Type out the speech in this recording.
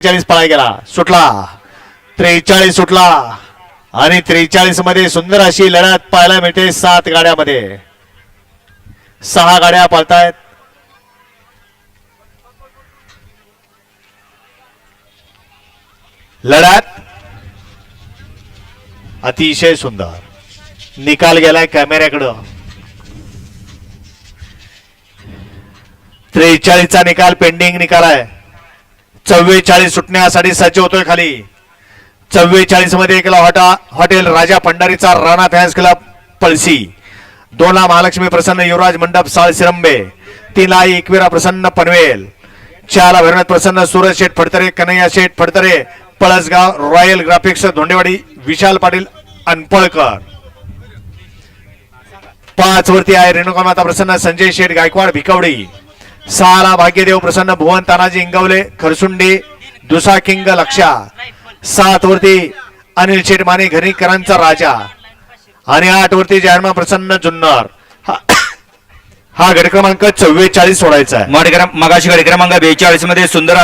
त्रेचाळीस पळा गेला. सुटला. त्रेचाळीस सुटला. आणि त्रेचाळीसमध्ये सुंदर अशी लढत पाहायला मिळते सात गाड्यामध्ये. सहा गाड्या पळतायत. लढत अतिशय सुंदर. निकाल गेलाय कॅमेऱ्याकडं. त्रेचाळीसचा निकाल पेंडिंग निकाल आहे. चव्वेचाळीस सुटण्यासाठी सज्ज होतोय खाली. चव्वेचाळीसमध्ये केला हॉटा हॉटेल राजा भंडारीचा राणा फॅन्स क्लब पळसी दोनला महालक्ष्मी प्रसन्न युवराज मंडप साळ सिरंबे तीनला एकविरा प्रसन्न पनवेल. चारला भैरवनाथ प्रसन्न सूरज शेठ फडतरे कन्हैया शेठ फडतरे पळसगाव रॉयल ग्राफिक्स धोंडेवाडी विशाल पाटील अनपळकर. पाच वरती आहे रेणुका माता प्रसन्न संजय शेठ गायकवाड भिकवडी. सहाला भाग्यदेव प्रसन्न भुवन तानाजी इंगवले खरसुंडी दुसा किंग लक्षा सात वरती अनिल शेटमाने घरीकरांचा राजा आणि आठ वरती जयमा प्रसन्न जुन्नर. हा- हा गट क्रमांक चव्वेचाळीस सोडायचा आहे. मग क्रम- क्रमांक बेचाळीसमध्ये सुंदर